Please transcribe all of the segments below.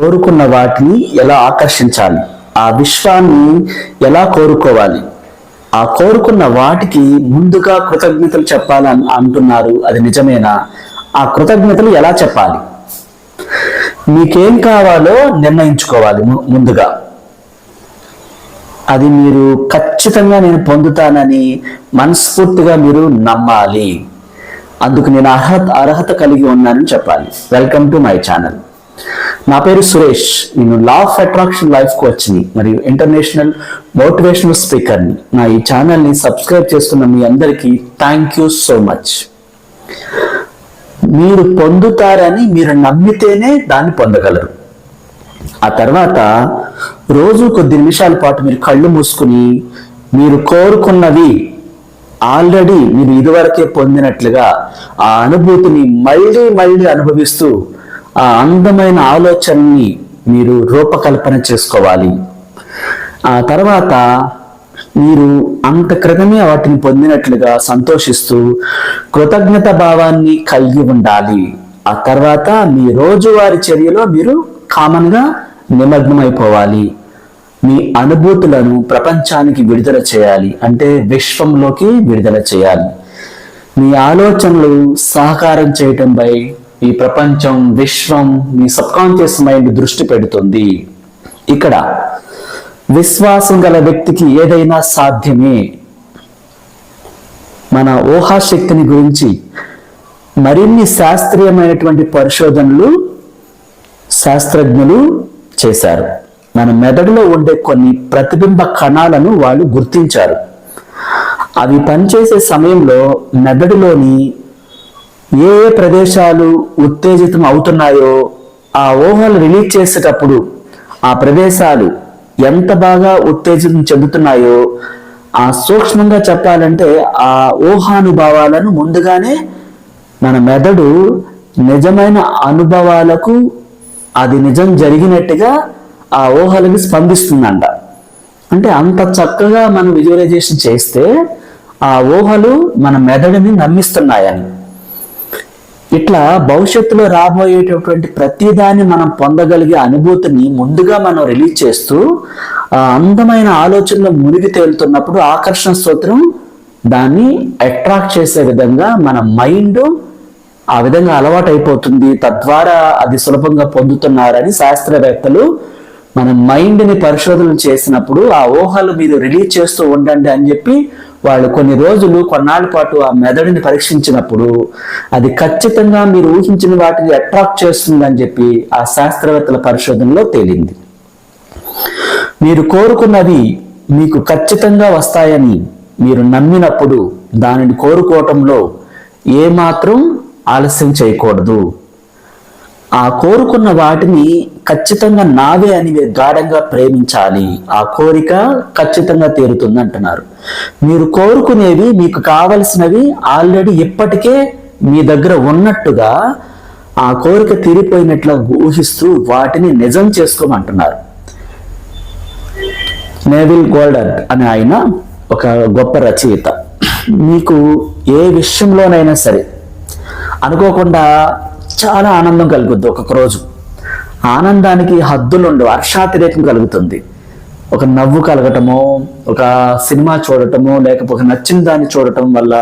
కోరుకున్న వాటిని ఎలా ఆకర్షించాలి? ఆ విశ్వాన్ని ఎలా కోరుకోవాలి? ఆ కోరుకున్న వాటికి ముందుగా కృతజ్ఞతలు చెప్పాలని అంటున్నారు. అది నిజమేనా? ఆ కృతజ్ఞతలు ఎలా చెప్పాలి? మీకేం కావాలో నిర్ణయించుకోవాలి ము- ముందుగా. అది మీరు ఖచ్చితంగా నేను పొందుతానని మనస్ఫూర్తిగా మీరు నమ్మాలి. అందుకు నేను అర్హత అర్హత కలిగి ఉన్నానని చెప్పాలి. Welcome to my channel. నా పేరు సురేష్. నేను లా ఆఫ్ అట్రాక్షన్ లైఫ్ కోచ్ని మరియు ఇంటర్నేషనల్ మోటివేషనల్ స్పీకర్ని నా. ఈ ఛానల్ని సబ్స్క్రైబ్ చేస్తున్న మీ అందరికీ థ్యాంక్ యూ సో మచ్ మీరు పొందుతారని మీరు నమ్మితేనే దాన్ని పొందగలరు. ఆ తర్వాత రోజు కొద్ది నిమిషాల పాటు మీరు కళ్ళు మూసుకుని మీరు కోరుకున్నవి ఆల్రెడీ మీరు ఇదివరకే పొందినట్లుగా ఆ అనుభూతిని మళ్ళీ మళ్ళీ అనుభవిస్తూ ఆ అందమైన ఆలోచనని మీరు రూపకల్పన చేసుకోవాలి. ఆ తర్వాత మీరు అంత క్రితమే వాటిని పొందినట్లుగా సంతోషిస్తూ కృతజ్ఞత భావాన్ని కలిగి ఉండాలి. ఆ తర్వాత మీ రోజువారి చర్యలో మీరు కామన్గా నిమగ్నమైపోవాలి. మీ అనుభూతులను ప్రపంచానికి విడుదల చేయాలి. అంటే విశ్వంలోకి విడుదల చేయాలి. మీ ఆలోచనలు సహకారం చేయటంపై ఈ ప్రపంచం విశ్వం మీ సబ్కాన్షియస్ మైండ్ దృష్టి పెడుతుంది. ఇక్కడ విశ్వాసం గల వ్యక్తికి ఏదైనా సాధ్యమే. మన ఊహాశక్తిని గురించి మరిన్ని శాస్త్రీయమైనటువంటి పరిశోధనలు శాస్త్రజ్ఞులు చేశారు. మన మెదడులో ఉండే కొన్ని ప్రతిబింబ కణాలను వాళ్ళు గుర్తించారు. అవి పనిచేసే సమయంలో మెదడులోని ఏ ఏ ప్రదేశాలు ఉత్తేజితం అవుతున్నాయో ఆ ఊహలు రిలీజ్ చేసేటప్పుడు ఆ ప్రదేశాలు ఎంత బాగా ఉత్తేజితం చెందుతున్నాయో ఆ సూక్ష్మంగా చెప్పాలంటే ఆ ఊహానుభవాలను ముందుగానే మన మెదడు నిజమైన అనుభవాలకు అది నిజం జరిగినట్టుగా ఆ ఊహలకి స్పందిస్తుందంట. అంటే అంత చక్కగా మనం విజువలైజేషన్ చేస్తే ఆ ఊహలు మన మెదడుని నమ్మిస్తున్నాయని. ఇట్లా భవిష్యత్తులో రాబోయేటటువంటి ప్రతిదాన్ని మనం పొందగలిగే అనుభూతిని ముందుగా మనం రిలీజ్ చేస్తూ అందమైన ఆలోచనలో మునిగి తేలుతున్నప్పుడు ఆకర్షణ స్తోత్రం దాన్ని అట్రాక్ట్ చేసే విధంగా మన మైండ్ ఆ విధంగా అలవాటు అయిపోతుంది తద్వారా అది సులభంగా పొందుతున్నారని శాస్త్రవేత్తలు మన మైండ్ని పరిశోధన చేసినప్పుడు ఆ ఊహలు మీరు రిలీజ్ చేస్తూ ఉండండి అని చెప్పి వాళ్ళు కొన్ని రోజులు కొన్నాళ్ళ పాటు ఆ మెదడుని పరీక్షించినప్పుడు అది ఖచ్చితంగా మీరు ఊహించిన వాటిని అట్రాక్ట్ చేస్తుందని చెప్పి ఆ శాస్త్రవేత్తల పరిశోధనలో తేలింది. మీరు కోరుకున్నది మీకు ఖచ్చితంగా వస్తాయని మీరు నమ్మినప్పుడు దానిని కోరుకోవటంలో ఏమాత్రం ఆలస్యం చేయకూడదు. ఆ కోరుకున్న వాటిని ఖచ్చితంగా నావే అని మీరు గాఢంగా ప్రేమించాలి. ఆ కోరిక ఖచ్చితంగా తీరుతుంది అంటున్నారు. మీరు కోరుకునేవి మీకు కావలసినవి ఆల్రెడీ ఇప్పటికే మీ దగ్గర ఉన్నట్టుగా ఆ కోరిక తీరిపోయినట్లు ఊహిస్తూ వాటిని నిజం చేసుకోమంటున్నారు. నేవిల్ గోల్డర్ అనే ఆయన ఒక గొప్ప రచయిత. మీకు ఏ విషయంలోనైనా సరే అనుకోకుండా చాలా ఆనందం కలుగుద్ది ఒక్కొక్క రోజు. ఆనందానికి హద్దులు ఉండవు హర్షాతిరేకం కలుగుతుంది. ఒక నవ్వు కలగటము ఒక సినిమా చూడటము లేకపోతే నచ్చిన దాన్ని చూడటం వల్ల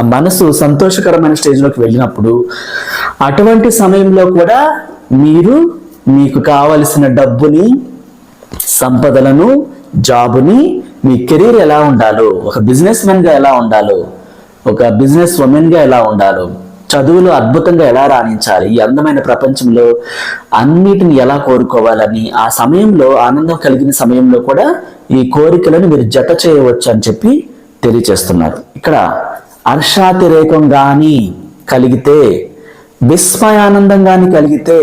ఆ మనసు సంతోషకరమైన స్టేజ్లోకి వెళ్ళినప్పుడు అటువంటి సమయంలో కూడా మీరు మీకు కావలసిన డబ్బుని సంపదలను జాబుని మీ కెరీర్ ఎలా ఉండాలో ఒక బిజినెస్ మెన్గా ఎలా ఉండాలో ఒక బిజినెస్ ఉమెన్గా ఎలా ఉండాలో చదువులో అద్భుతంగా ఎలా రాణించాలి? ఈ అందమైన ప్రపంచంలో అన్నిటిని ఎలా కోరుకోవాలని ఆ సమయంలో ఆనందం కలిగిన సమయంలో కూడా ఈ కోరికలను మీరు జత చేయవచ్చు అని చెప్పి తెలియచేస్తున్నారు ఇక్కడ హర్షాతిరేకం గాని కలిగితే విస్మయానందం గాని కలిగితే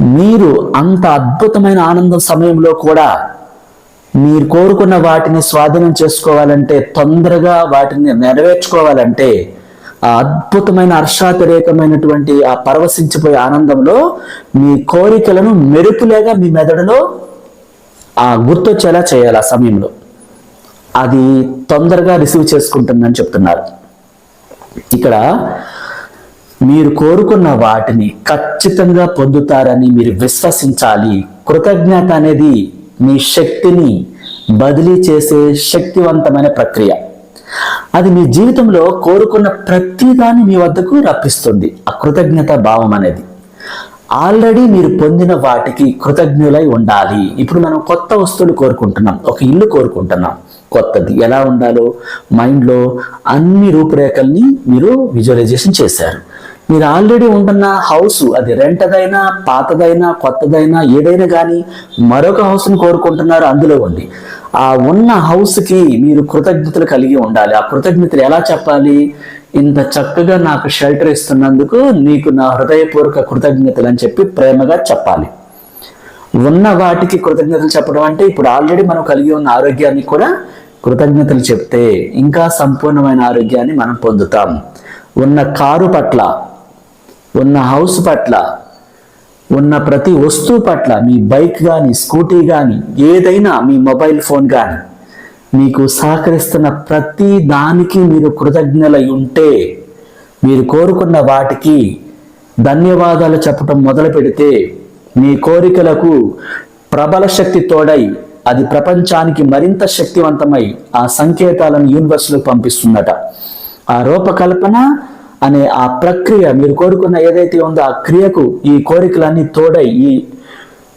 మీరు అంత అద్భుతమైన ఆనందం సమయంలో కూడా మీరు కోరుకున్న వాటిని స్వాధీనం చేసుకోవాలంటే తొందరగా వాటిని నెరవేర్చుకోవాలంటే ఆ అద్భుతమైన హర్షాతిరేకమైనటువంటి ఆ పరవశించిపోయే ఆనందంలో మీ కోరికలను మెరుపులేగా మీ మెదడులో ఆ గుర్తొచ్చేలా చేయాలి ఆ సమయంలో. అది తొందరగా రిసీవ్ చేసుకుంటుందని చెప్తున్నారు. ఇక్కడ మీరు కోరుకున్న వాటిని ఖచ్చితంగా పొందుతారని మీరు విశ్వసించాలి. కృతజ్ఞత అనేది మీ శక్తిని బదిలీ చేసే శక్తివంతమైన ప్రక్రియ. అది మీ జీవితంలో కోరుకున్న ప్రతిదాన్ని మీ వద్దకు రప్పిస్తుంది. ఆ కృతజ్ఞత భావం అనేది. ఆల్రెడీ మీరు పొందిన వాటికి కృతజ్ఞులై ఉండాలి. ఇప్పుడు మనం కొత్త వస్తువులు కోరుకుంటున్నాం. ఒక ఇల్లు కోరుకుంటున్నాం. కొత్తది. ఎలా ఉండాలో మైండ్లో అన్ని రూపురేఖల్ని మీరు విజువలైజేషన్ చేశారు. మీరు ఆల్రెడీ ఉంటున్న హౌస్ అది రెంటదైనా పాతదైనా కొత్తదైనా ఏదైనా కానీ మరొక హౌస్ని కోరుకుంటున్నారు అందులో ఉండి. ఆ ఉన్న హౌస్కి మీరు కృతజ్ఞతలు కలిగి ఉండాలి. ఆ కృతజ్ఞతలు ఎలా చెప్పాలి? ఇంత చక్కగా నాకు షెల్టర్ ఇస్తున్నందుకు నీకు నా హృదయపూర్వక కృతజ్ఞతలు అని చెప్పి ప్రేమగా చెప్పాలి. ఉన్న వాటికి కృతజ్ఞతలు చెప్పడం అంటే ఇప్పుడు ఆల్రెడీ మనం కలిగి ఉన్న ఆరోగ్యాన్ని కూడా కృతజ్ఞతలు చెప్తే ఇంకా సంపూర్ణమైన ఆరోగ్యాన్ని మనం పొందుతాం. ఉన్న కారు పట్ల ఉన్న హౌస్ పట్ల ఉన్న ప్రతి వస్తువు పట్ల మీ బైక్ కానీ స్కూటీ కానీ ఏదైనా మీ మొబైల్ ఫోన్ కానీ మీకు సహకరిస్తున్న ప్రతి దానికి మీరు కృతజ్ఞలై ఉంటే మీరు కోరుకున్న వాటికి ధన్యవాదాలు చెప్పటం మొదలు పెడితే మీ కోరికలకు ప్రబల శక్తి తోడై అది ప్రపంచానికి మరింత శక్తివంతమై ఆ సంకేతాలను యూనివర్స్లో పంపిస్తుందట. ఆ రూపకల్పన అనే ఆ ప్రక్రియ మీరు కోరుకున్న ఏదైతే ఉందో ఆ క్రియకు ఈ కోరికలన్నీ తోడై ఈ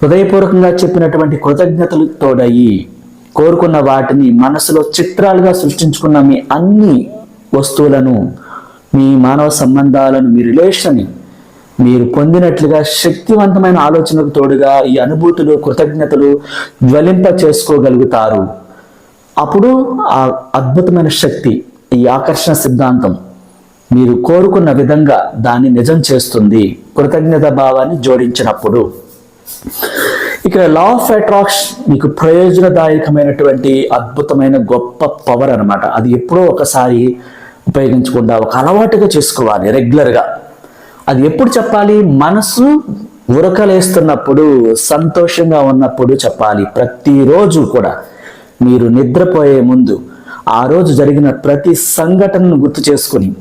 హృదయపూర్వకంగా చెప్పినటువంటి కృతజ్ఞతలు తోడయి కోరుకున్న వాటిని మనసులో చిత్రాలుగా సృష్టించుకున్న మీ అన్ని వస్తువులను మీ మానవ సంబంధాలను మీ రిలేషన్ మీరు పొందినట్లుగా శక్తివంతమైన ఆలోచనకు తోడుగా ఈ అనుభూతులు కృతజ్ఞతలు జ్వలింప చేసుకోగలుగుతారు. అప్పుడు ఆ అద్భుతమైన శక్తి ఈ ఆకర్షణ సిద్ధాంతం మీరు కోరుకున్న విధంగా దాన్ని నిజం చేస్తుంది. కృతజ్ఞత భావాన్ని జోడించినప్పుడు. ఇక్కడ లా ఆఫ్ అట్రాక్షన్ మీకు ప్రయోజనదాయకమైనటువంటి అద్భుతమైన గొప్ప పవర్ అన్నమాట. అది ఎప్పుడో ఒకసారి ఉపయోగించకుండా ఒక అలవాటుగా చేసుకోవాలి రెగ్యులర్గా అది ఎప్పుడు చెప్పాలి? మనసు ఉరకలేస్తున్నప్పుడు సంతోషంగా ఉన్నప్పుడు చెప్పాలి. ప్రతిరోజు కూడా. మీరు నిద్రపోయే ముందు ఆ రోజు జరిగిన ప్రతి సంఘటనను గుర్తు చేసుకుని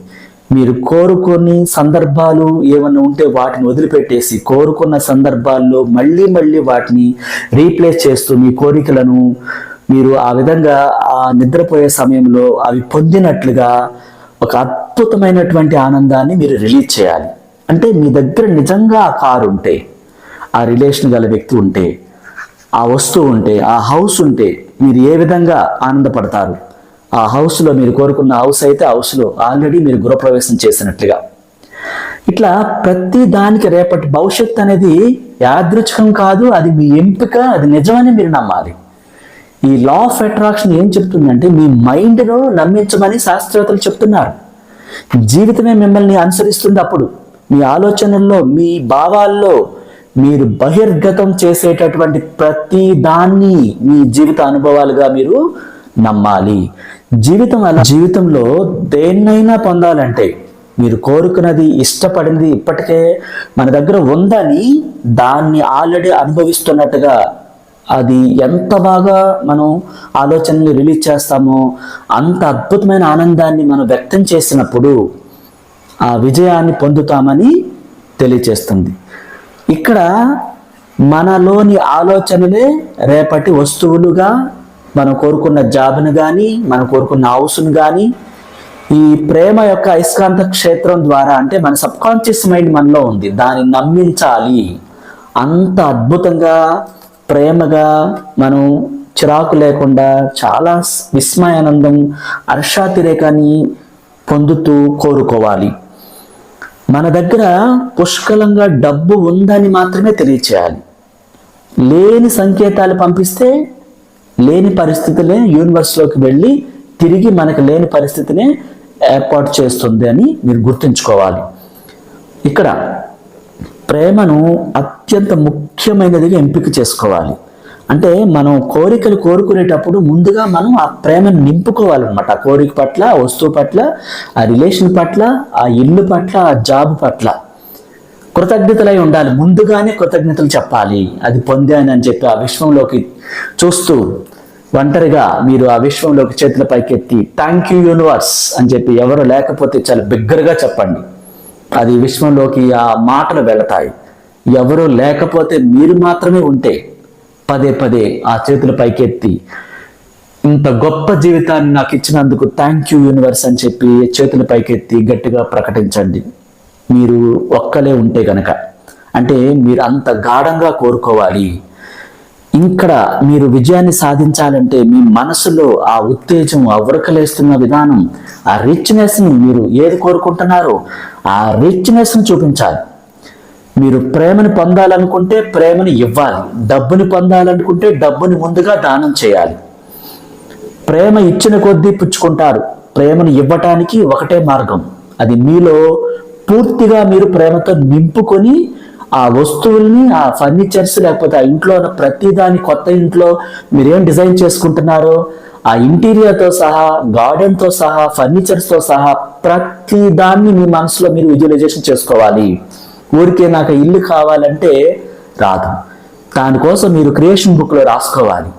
మీరు కోరుకొని సందర్భాలు ఏమైనా ఉంటే వాటిని వదిలిపెట్టేసి కోరుకున్న సందర్భాల్లో మళ్ళీ మళ్ళీ వాటిని రీప్లేస్ చేస్తూ మీ కోరికలను మీరు ఆ విధంగా ఆ నిద్రపోయే సమయంలో అవి పొందినట్లుగా ఒక అద్భుతమైనటువంటి ఆనందాన్ని మీరు రిలీజ్ చేయాలి. అంటే మీ దగ్గర నిజంగా ఆ కారు ఉంటే ఆ రిలేషన్ గల వ్యక్తి ఉంటే ఆ వస్తువు ఉంటే ఆ హౌస్ ఉంటే మీరు ఏ విధంగా ఆనందపడతారు? ఆ హౌస్లో మీరు కోరుకున్న హౌస్ అయితే హౌస్లో ఆల్రెడీ మీరు గృహప్రవేశం చేసినట్లుగా. ఇట్లా ప్రతి దానికి రేపటి భవిష్యత్తు అనేది యాదృచ్ఛికం కాదు అది మీ ఎంపిక అది నిజమని మీరు నమ్మాలి. ఈ లా ఆఫ్ అట్రాక్షన్ ఏం చెప్తుందంటే మీ మైండ్ను నమ్మించమని శాస్త్రవేత్తలు చెప్తున్నారు. జీవితమే మిమ్మల్ని అనుసరిస్తుంది అప్పుడు. మీ ఆలోచనల్లో మీ భావాల్లో మీరు బహిర్గతం చేసేటటువంటి ప్రతి దాన్ని మీ జీవిత అనుభవాలుగా మీరు నమ్మాలి. జీవితం అలా జీవితంలో దేన్నైనా పొందాలంటే మీరు కోరుకున్నది ఇష్టపడింది ఇప్పటికే మన దగ్గర ఉందని దాన్ని ఆల్రెడీ అనుభవిస్తున్నట్టుగా అది ఎంత బాగా మనం ఆలోచనని రిలీజ్ చేస్తామో అంత అద్భుతమైన ఆనందాన్ని మనం వ్యక్తం చేసినప్పుడు ఆ విజయాన్ని పొందుతామని తెలియచేస్తుంది. ఇక్కడ మనలోని ఆలోచనలే రేపటి వస్తువులుగా మనం కోరుకున్న జాబ్ను కానీ మనం కోరుకున్న హౌస్ను కానీ ఈ ప్రేమ యొక్క అయస్కాంత క్షేత్రం ద్వారా అంటే మన సబ్ కాన్షియస్ మైండ్ మనలో ఉంది. దాన్ని నమ్మించాలి. అంత అద్భుతంగా ప్రేమగా మనం చిరాకు లేకుండా చాలా విస్మయానందం హర్షాతిరేకాన్ని పొందుతూ కోరుకోవాలి. మన దగ్గర పుష్కలంగా డబ్బు ఉందని మాత్రమే తెలియచేయాలి. లేని సంకేతాలు పంపిస్తే లేని పరిస్థితులే యూనివర్స్లోకి వెళ్ళి తిరిగి మనకు లేని పరిస్థితినే ఏర్పాటు చేస్తుంది అని మీరు గుర్తుంచుకోవాలి. ఇక్కడ ప్రేమను అత్యంత ముఖ్యమైనదిగా ఎంపిక చేసుకోవాలి. అంటే మనం కోరికలు కోరుకునేటప్పుడు ముందుగా మనం ఆ ప్రేమను నింపుకోవాలన్నమాట. ఆ కోరిక పట్ల ఆ వస్తువు పట్ల ఆ రిలేషన్ పట్ల ఆ ఇల్లు పట్ల ఆ జాబ్ పట్ల. కృతజ్ఞతలై ఉండాలి. ముందుగానే కృతజ్ఞతలు చెప్పాలి. అది పొందాను అని చెప్పి ఆ విశ్వంలోకి చూస్తూ ఒంటరిగా మీరు ఆ విశ్వంలోకి చేతుల పైకెత్తి థ్యాంక్ యూ యూనివర్స్ అని చెప్పి ఎవరు లేకపోతే చాలా బిగ్గరగా చెప్పండి. అది విశ్వంలోకి ఆ మాటలు వెళతాయి. ఎవరు లేకపోతే మీరు మాత్రమే ఉంటే పదే పదే ఆ చేతుల పైకెత్తి ఇంత గొప్ప జీవితాన్ని నాకు ఇచ్చినందుకు థ్యాంక్ యూ యూనివర్స్ అని చెప్పి చేతుల పైకెత్తి గట్టిగా ప్రకటించండి. మీరు ఒక్కలే ఉంటే గనక. అంటే మీరు అంత గాఢంగా కోరుకోవాలి. ఇక్కడ మీరు విజయాన్ని సాధించాలంటే మీ మనసులో ఆ ఉత్తేజం ఆ ఉరకలేస్తున్న విధానం ఆ రిచ్నెస్ని మీరు ఏది కోరుకుంటున్నారో ఆ రిచ్నెస్ని చూపించాలి. మీరు ప్రేమని పొందాలనుకుంటే ప్రేమని ఇవ్వాలి. డబ్బుని పొందాలనుకుంటే డబ్బుని ముందుగా దానం చేయాలి. ప్రేమ ఇచ్చిన కొద్దీ పుచ్చుకుంటారు. ప్రేమను ఇవ్వటానికి ఒకటే మార్గం. అది మీలో పూర్తిగా మీరు ప్రేమతో నింపుకొని ఆ వస్తువుల్ని ఆ ఫర్నిచర్స్ లేకపోతే ఆ ఇంట్లో ఉన్న ప్రతి దాని కొత్త ఇంట్లో మీరేం డిజైన్ చేసుకుంటున్నారో ఆ ఇంటీరియర్తో సహా గార్డెన్తో సహా ఫర్నిచర్స్తో సహా ప్రతి దాన్ని మీ మనసులో మీరు విజువలైజేషన్ చేసుకోవాలి. ఊరికే నాకు ఇల్లు కావాలంటే రాదు. దానికోసం మీరు క్రియేషన్ బుక్లో రాసుకోవాలి.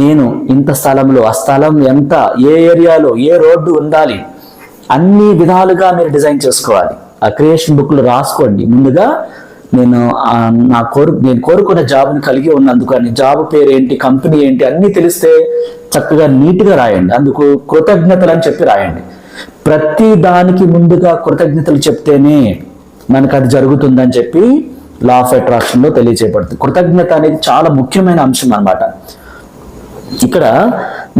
నేను ఇంత స్థలంలో ఆ స్థలం ఎంత ఏ ఏరియాలో ఏ రోడ్డు ఉండాలి అన్ని విధాలుగా మీరు డిజైన్ చేసుకోవాలి. ఆ క్రియేషన్ బుక్లో రాసుకోండి. ముందుగా నేను నా కోరు నేను కోరుకున్న జాబ్ని కలిగి ఉన్నందుకు అని జాబ్ పేరు ఏంటి కంపెనీ ఏంటి అన్నీ తెలిస్తే చక్కగా నీట్గా రాయండి. అందుకు కృతజ్ఞతలు అని చెప్పి రాయండి. ప్రతి దానికి ముందుగా కృతజ్ఞతలు చెప్తేనే మనకు అది జరుగుతుందని చెప్పి లా ఆఫ్ అట్రాక్షన్లో తెలియచేయబడుతుంది. కృతజ్ఞత అనేది చాలా ముఖ్యమైన అంశం అన్నమాట. ఇక్కడ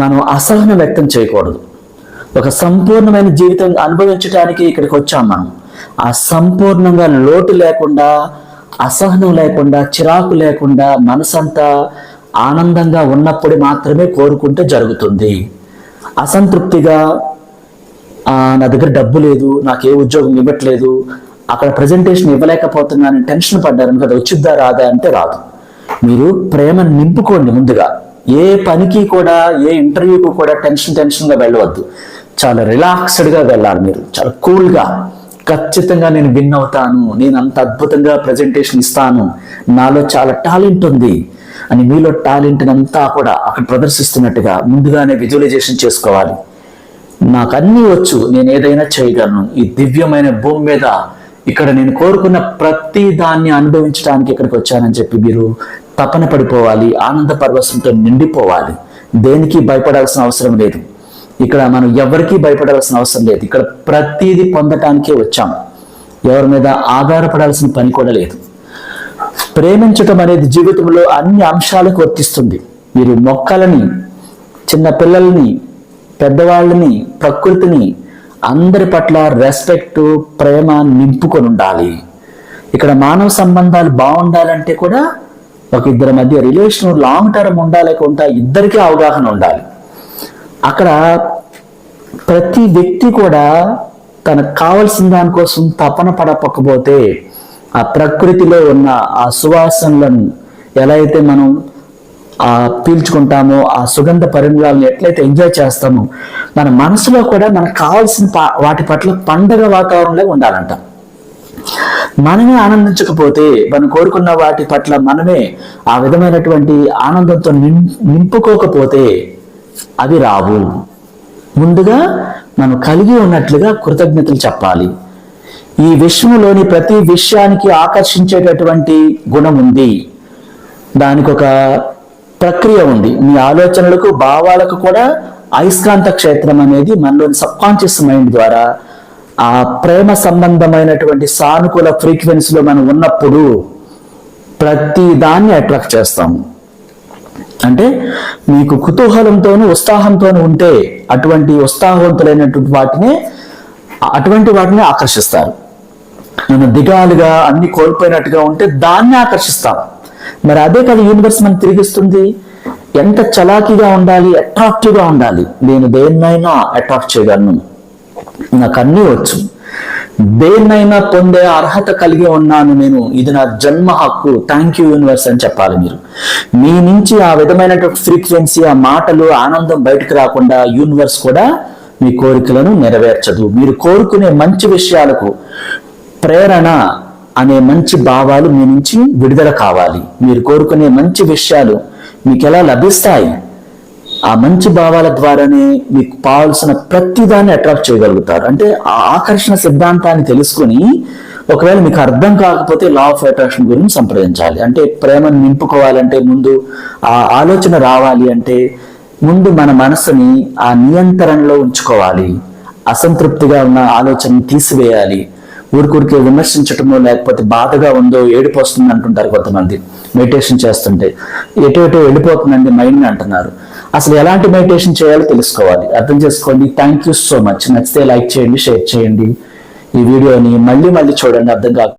మనం అసహనం వ్యక్తం చేయకూడదు. ఒక సంపూర్ణమైన జీవితం అనుభవించడానికి ఇక్కడికి వచ్చాం మనం. ఆ సంపూర్ణంగా లోటు లేకుండా అసహనం లేకుండా చిరాకు లేకుండా మనసంతా ఆనందంగా ఉన్నప్పుడు మాత్రమే కోరుకుంటే జరుగుతుంది. అసంతృప్తిగా నా దగ్గర డబ్బు లేదు నాకు ఏ ఉద్యోగం ఇవ్వట్లేదు అక్కడ ప్రజెంటేషన్ ఇవ్వలేకపోతున్నాను టెన్షన్ పడ్డారు కదా వచ్చిద్దా రాదా అంటే రాదు. మీరు ప్రేమను నింపుకోండి ముందుగా. ఏ పనికి కూడా ఏ ఇంటర్వ్యూకి కూడా టెన్షన్ టెన్షన్గా వెళ్ళవద్దు. చాలా రిలాక్స్డ్గా వెళ్ళాలి మీరు చాలా కూల్గా ఖచ్చితంగా నేను విన్ అవుతాను. నేను అంత అద్భుతంగా ప్రజెంటేషన్ ఇస్తాను. నాలో చాలా టాలెంట్ ఉంది. అని మీలో టాలెంట్ అంతా కూడా అక్కడ ప్రదర్శిస్తున్నట్టుగా ముందుగానే విజువలైజేషన్ చేసుకోవాలి. నాకు అన్నీ వచ్చు. నేను ఏదైనా చేయగలను. ఈ దివ్యమైన భూమి మీద ఇక్కడ నేను కోరుకున్న ప్రతి దాన్ని అనుభవించడానికి ఇక్కడికి వచ్చానని చెప్పి మీరు తపన పడిపోవాలి. ఆనంద పరవశంతో నిండిపోవాలి. దేనికి భయపడాల్సిన అవసరం లేదు. ఇక్కడ మనం ఎవరికీ భయపడాల్సిన అవసరం లేదు. ఇక్కడ ప్రతిదీ పొందటానికే వచ్చాం. ఎవరి మీద ఆధారపడాల్సిన పని కూడా లేదు. ప్రేమించటం అనేది జీవితంలో అన్ని అంశాలకు వర్తిస్తుంది. మీరు మొక్కలని చిన్న పిల్లల్ని పెద్దవాళ్ళని ప్రకృతిని అందరి పట్ల రెస్పెక్ట్ ప్రేమ నింపుకొని ఉండాలి. ఇక్కడ మానవ సంబంధాలు బాగుండాలంటే కూడా ఒక ఇద్దరి మధ్య రిలేషన్ లాంగ్ టర్మ్ ఉండాలకుంటా ఇద్దరికీ అవగాహన ఉండాలి. అక్కడ ప్రతి వ్యక్తి కూడా తనకు కావలసిన దానికోసం తపన పడపకపోతే ఆ ప్రకృతిలో ఉన్న ఆ సువాసనలను ఎలా అయితే మనం ఆ పీల్చుకుంటామో ఆ సుగంధ పరిమళాలను ఎట్లయితే ఎంజాయ్ చేస్తామో మన మనసులో కూడా మనకు కావాల్సిన వాటి పట్ల పండగ వాతావరణంలో ఉండాలంట. మనమే ఆనందించకపోతే మనం కోరుకున్న వాటి పట్ల మనమే ఆ విధమైనటువంటి ఆనందంతో నింపుకోకపోతే అవి రావు. ముందుగా మనం కలిగి ఉన్నట్లుగా కృతజ్ఞతలు చెప్పాలి. ఈ విషయంలోని ప్రతి విషయానికి ఆకర్షించేటటువంటి గుణం ఉంది. దానికి ఒక ప్రక్రియ ఉంది. మీ ఆలోచనలకు భావాలకు కూడా అయస్కాంత క్షేత్రం అనేది మనలోని సబ్కాన్షియస్ మైండ్ ద్వారా ఆ ప్రేమ సంబంధమైనటువంటి సానుకూల ఫ్రీక్వెన్సీలో మనం ఉన్నప్పుడు ప్రతి దాన్ని అట్రాక్ట్ చేస్తాము. అంటే మీకు కుతూహలంతోనూ ఉత్సాహంతోనూ ఉంటే అటువంటి ఉత్సాహవంతులైనటువంటి వాటిని అటువంటి వాటిని ఆకర్షిస్తారు. నేను దిగాలుగా అన్ని కోల్పోయినట్టుగా ఉంటే దాన్ని ఆకర్షిస్తాం మరి అదే కదా యూనివర్స్ మనం తిరిగిస్తుంది. ఎంత చలాకీగా ఉండాలి అట్రాక్టివ్గా ఉండాలి. నేను దేన్నైనా అట్రాక్ట్ చేయగలను. నాకు అన్నీ వచ్చు. దేన్నైనా పొందే అర్హత కలిగి ఉన్నాను నేను. ఇది నా జన్మ హక్కు. థ్యాంక్ యూ యూనివర్స్ అని చెప్పాలి మీరు. మీ నుంచి ఆ విధమైనటువంటి ఫ్రీక్వెన్సీ ఆ మాటలు ఆనందం బయటకు రాకుండా యూనివర్స్ కూడా మీ కోరికలను నెరవేర్చదు. మీరు కోరుకునే మంచి విషయాలకు ప్రేరణ అనే మంచి భావాలు మీ నుంచి విడుదల కావాలి. మీరు కోరుకునే మంచి విషయాలు మీకు ఎలా లభిస్తాయి? ఆ మంచి భావాల ద్వారానే మీకు కావాల్సిన ప్రతిదాన్ని అట్రాక్ట్ చేయగలుగుతారు. అంటే ఆ ఆకర్షణ సిద్ధాంతాన్ని తెలుసుకుని ఒకవేళ మీకు అర్థం కాకపోతే లా ఆఫ్ అట్రాక్షన్ గురించి సంప్రదించాలి. అంటే ప్రేమను నింపుకోవాలంటే ముందు ఆ ఆలోచన రావాలి అంటే ముందు మన మనసుని ఆ నియంత్రణలో ఉంచుకోవాలి. అసంతృప్తిగా ఉన్న ఆలోచనని తీసివేయాలి. ఊరికూరికే విమర్శించటమో లేకపోతే బాధగా ఉందో ఏడుపు వస్తుంది అంటుంటారు కొంతమంది. మెడిటేషన్ చేస్తుంటే. ఎటు ఎటు వెళ్ళిపోతుందండి మైండ్ అంటున్నారు. అసలు ఎలాంటి మెడిటేషన్ చేయాలో తెలుసుకోవాలి. అర్థం చేసుకోండి. థ్యాంక్ యూ సో మచ్ నచ్చితే లైక్ చేయండి షేర్ చేయండి. ఈ వీడియోని మళ్ళీ మళ్ళీ చూడండి. అర్థం కాక